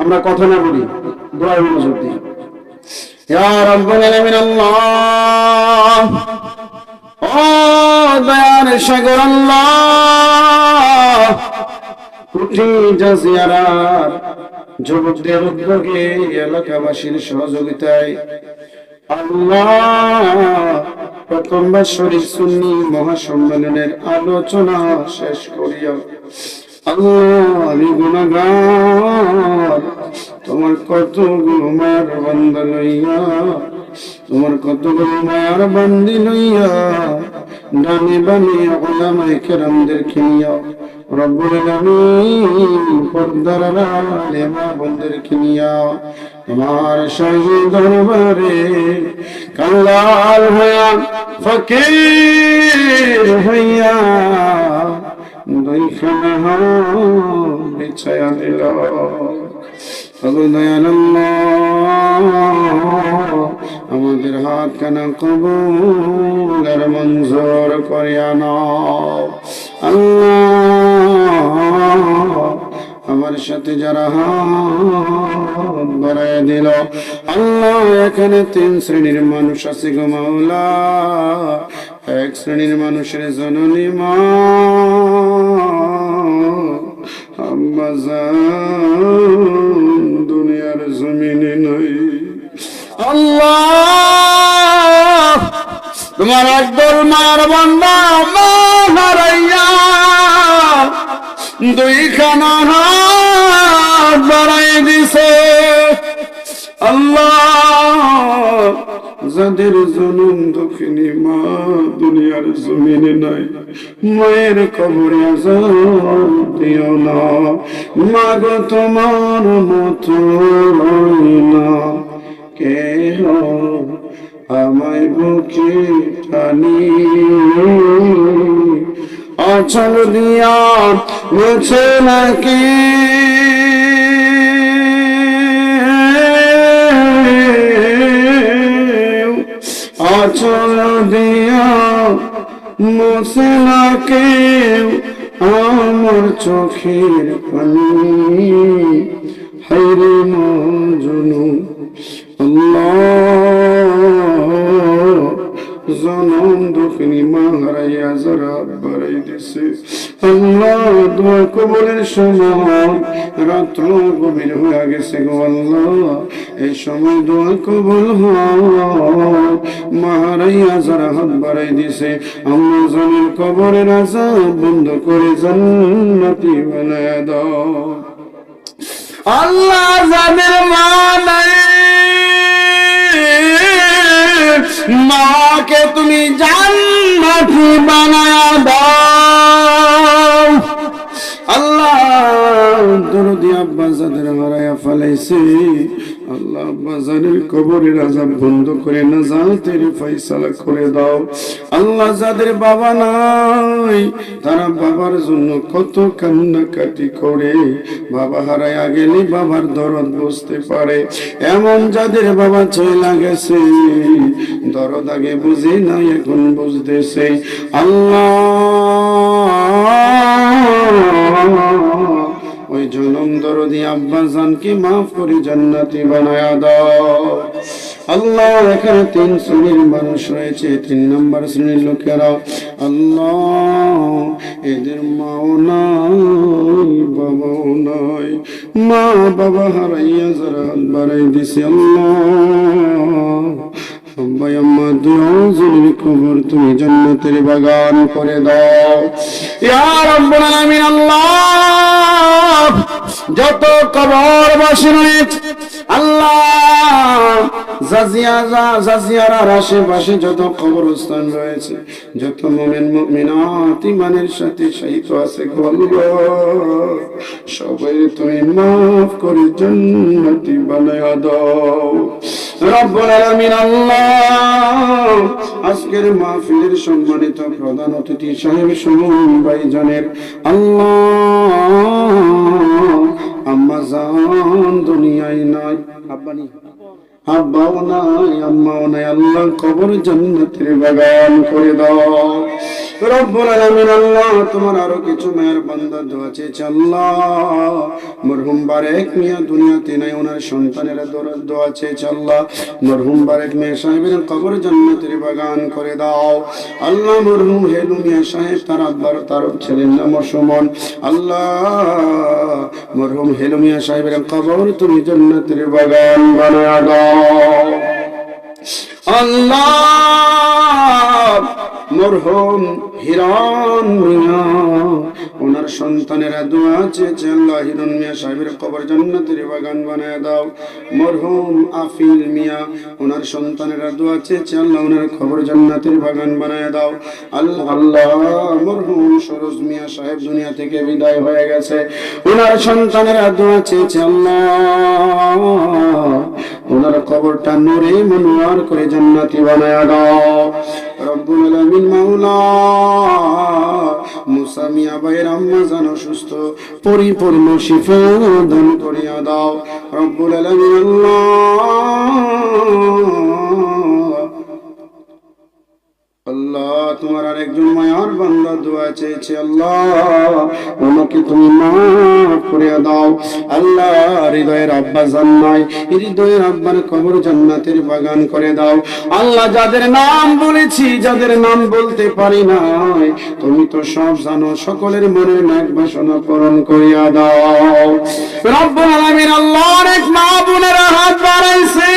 আমরা কথা না বলি, দোয়া মনোযোগ দিই দয়ার সাগর, আল্লাহ। যুবকদের উদ্যোগে এলাকাবাসীর সহযোগিতায়, আল্লাহ। প্রথম বাৎসরিক সুন্নি মহাসম্মেলনের আলোচনা শেষ করিয়া আমি গুণাগার তোমার কত মার বন্ধ লইয়া, তোমার কত মার বান্দি লইয়া, ডানে বানে ওলামায়ে কেরামদেরকে নিয়া রব্বুল আলামিন পর্দার আড়ালে মা বোনদেরকে নিয়া তোমার শাহী দরবারে কাঙ্গাল হইয়া ফকির হইয়া দুইখানা বিছায়া দিল। আমাদের হাত কানা কবুল আর মঞ্জুর করিয়া নাও। আল্লাহ আমার সাথে যারা বাড়ায় দিল, আল্লাহ এখানে তিন শ্রেণির মানুষ আছে গো মাওলা। এক শ্রেণির মানুষের জননী মা। দুনিয়ার জমিনে নাই। আল্লাহ, তোমার একদল মার বান্দা, মা হারাইয়া দুইখানা দিছে। আল্লাহ, যাদের জনম দক্ষিণী মা, দুনিয়ার জমিনে নাই, মায়ের কবরে দিও না। মাগো, তোমার মতো কেহ আমায় বুকে টানি। অচল দিয়া মুছে নাকি অচল দিয়া না কেউ আমার চোখের পানি। হাইরে দিছে আল্লাহ দোয়া কবলের সময় রাত্র গভীর হয়ে গেছে এই সময় দোয়া কবল হয় মা হারাইয়া যারা হাত বাড়াই দিছে আম্মা জনের কবরের আজাব বন্ধ করে জান্নাতি বানায় দাও আল্লাহ যাদের মা নাই। মাকে তুমি জান্নাতি বানায়া দাও। আল্লাহ দরদি আব্বাস যাদের হারায়া ফেলাইছে। আল্লাহ আব্বা কবরের আজাব বন্ধ করে না করে দাও। আল্লাহ যাদের বাবা নাই, তারা বাবার জন্য কত কান্নাকাটি করে। বাবা গেলে বাবার দরদ বুঝতে পারে। এমন যাদের বাবা চলে গেছে দরদ আগে বুঝে নাই, এখন বুঝতেছে। আল্লাহ দরদি আব্বাসানকে মাফ করে জান্নাতি বানায়া দাও। আল্লাহ, এখানে তিন শ্রেণির মানুষ রয়েছে, তিন নম্বর শ্রেণির লোকেরা। আল্লাহ, এদের মাও নাই, বাবাও নাই। মা, বাবা হারাইয়া যারা হাত বাড়াই দিছে, আল্লাহ। আব্বাই, আম্মা দুজনের কবর তুমি জান্নাতের বাগান করে দাও। ইয়া আলামিন, আল্লাহ। যত কবর বাসী রয়েছে আল্লাহ আশেপাশে যত কবরস্থান রয়েছে, যত মোমেন, মুমিনাত ইমানের সাথে শহীদ আছে গো সবাই তুমি মাফ করে জান্নাতি বানায়া দাও। আল্লাহ। আজকের মাহফিলের সম্মানিত প্রধান অতিথি সাহেব আল্লাহ। দুনিয়ায় নাই আব্বানি আব্বাও নাই, আম্মাও নাই আল্লাহ কবর জান্নাতের বাগান করে দাও। রব্বুল আল্লাহ, তোমার আরও কিছু সাহেবের কবর বাগান করে দাও। আল্লাহ মরহুম হেলু মিয়া সাহেব, তার আব্বার তার ছেলের নাম সুমন আল্লাহ মরহুম হেলু মিয়া সাহেবের কবর তুমি জান্নাতের বাগান বানায়া দাও। আল্লাহ মরহুম হিরণ মিয়া। ওনার সন্তানেরা দোয়া চেয়েছে, আল্লাহ হিরণ মিয়া সাহেবের কবর জান্নাতের বাগান বানায় দাও। মরহুম আফিল মিয়া, ওনার সন্তানেরা দোয়া চেয়েছে, আল্লাহ ওনার খবর জান্নাতের বাগান বানায় দাও। আল্লাহ আল্লাহ, মরহুম সরোজ মিয়া সাহেব দুনিয়া থেকে বিদায় হয়ে গেছে। ওনার সন্তানেরা দোয়া চেয়েছে, আল্লাহ, ওনার কবরটা নূরে মনোয়ার করে জান্নাতি বানায় দাও। রব্বুল আলামিন মাওলা মুসা মিয়া ভাইয়ের আম্মা পরিপূর্ণ শিফা দান করিয়া দাও। রব্বুল আলামিন আল্লাহ আরেকজন মায়ার বান্দা দোয়া চেয়েছে, আল্লাহ ওনাকে তুমি মাফ করে দাও। আল্লাহ, হৃদয়ের আব্বা জান্নাই, হৃদয়ের আব্বার কবর জান্নাতের বাগান করে দাও। আল্লাহ, যাদের নাম বলেছি, যাদের নাম বলতে পারি নাই, তুমি তো সব জানো, সকলের মনের নাক বাসনা পূরণ করিয়া দাও। রব্বুল আলামিন আল্লাহর এক মা বোনেরা হাত বাড়াইছে।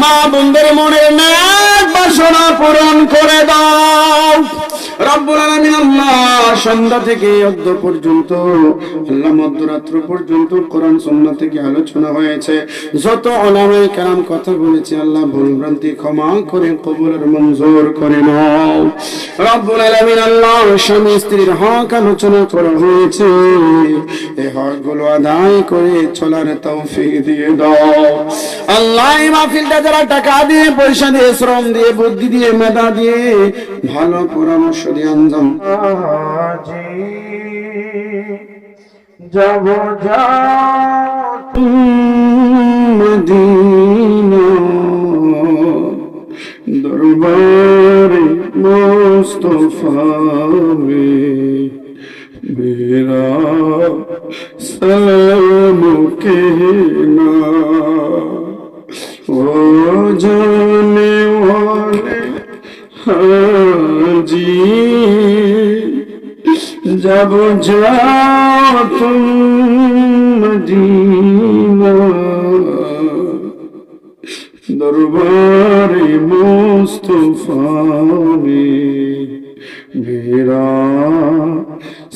মা বন্ধুর মনের ন্যাক বাসনা পূরণ করে দাও। আলোচনা করে হয়েছে। আল্লাহ টাকা দিয়ে, পয়সা দিয়ে, শ্রম দিয়ে, বুদ্ধি দিয়ে, মেধা দিয়ে ভালো পরামর্শ দিয়ে আঞ্জাম যাব মদিনা দরবারে মোস্তফা मेरा सलाम कहना ओ जाने वाले हाजी जब जाओ तुम मदीना दरबार मुस्तफा में मेरा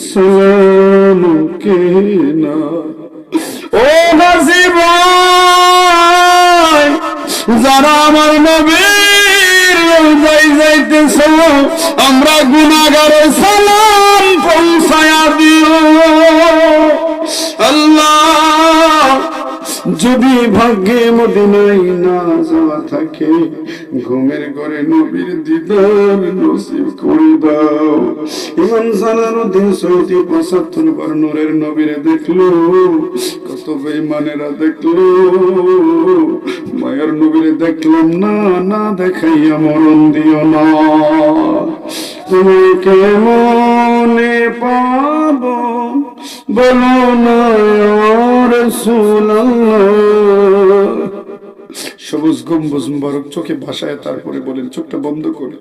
सलाम कहना ও গাজী ভাই যারা আমার নবীর যাই যাইতেছ আমরা গুনাগারে যদি ভাগ্যে মদিনাই না যাওয়া থাকে, ঘুমের ঘরে নবীর দিদার নসিব করে দাও। ইমান দিন সৌদি পঁচাত্তর বার নূরের নবীরে দেখল, কত বেইমানেরা দেখল। মায়ের নবীরে দেখলাম, না না দেখাইয়া মরণ দিও না। তুমি কেমনে পাবো? বলো না সবুজ গম্বুজ মুবারক চোখে ভাসায় তারপরে বলেন, চোখটা বন্ধ করে।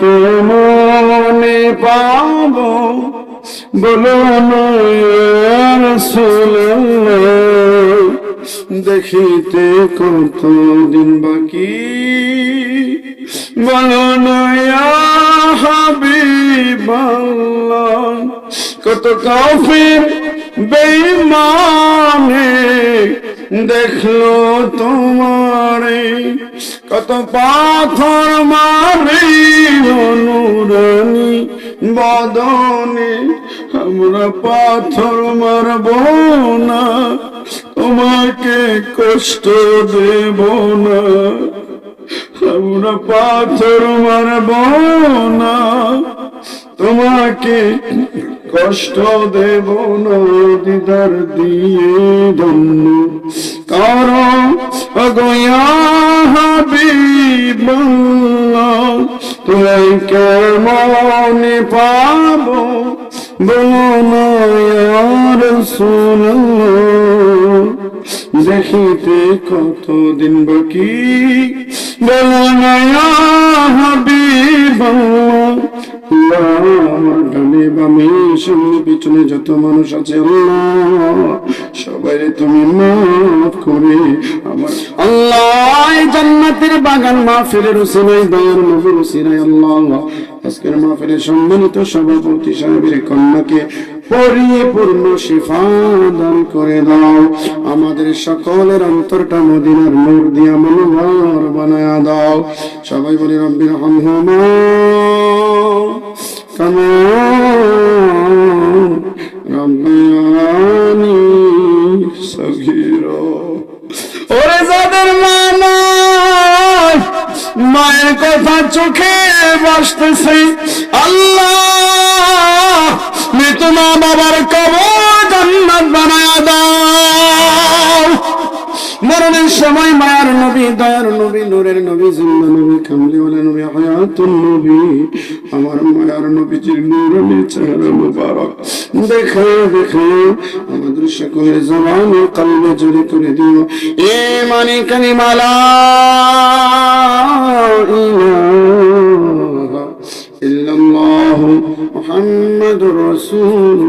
কেমনে পাবো, বলো দেখিতে কত দিন বাকি? বলো না ইয়া হাবিবাল্লাহ। কত কাফির বেঈমানে দেখল তোমারে, কত পাথর মারি অনুরানী বদনে, আমরা পাথর মারব না, তোমাকে কষ্ট দেব না, আমরা পাথর মারব না, তোমাকে কষ্ট দেব না দিদার দিয়ে ধন্য কারণ অগয়া হাবিবাল্লাহ তোমায় কেমন পাবো বলো না ইয়া রাসূলুল্লাহ দেখিতে কতদিন বাকি? বলো না হাবিবাল্লাহ আল্লাহ, পিছনে যত মানুষ আছে সবাই তুমি মাফ করে আল্লাহ জান্নাতের বাগান মাহফিলের আল্লাহ। আজকের মাহফিলের সম্মানিত সভাপতি সাহেবের কন্যাকে পরিপূর্ণ শিফা দান করে দাও। আমাদের সকলের অন্তরটা মদিনার নূর দিয়া মনোভার বানায় দাও। সবাই বলে, রব্বির হামহুমা। كما ربياني صغيرا ওরে যাদের মা নাই, মায়ের কথা চোখে বাসতেছে আল্লাহ মৃত মা বাবার কবর সময় মায়ার নবী, দয়ার নবী, নূরের নবী জিন্দা নবী, কামলিওয়ালা নবী হায়াতুল নবী, আমার মায়ার নবীজির নূরানি চেহারা মুবারক। দেখে দেখে আমাদের সকলের জবান ও কালবে জড়িত করে দিও। এ মানে কালিমালা ইল্লাল্লাহু মুহাম্মাদুর রাসূল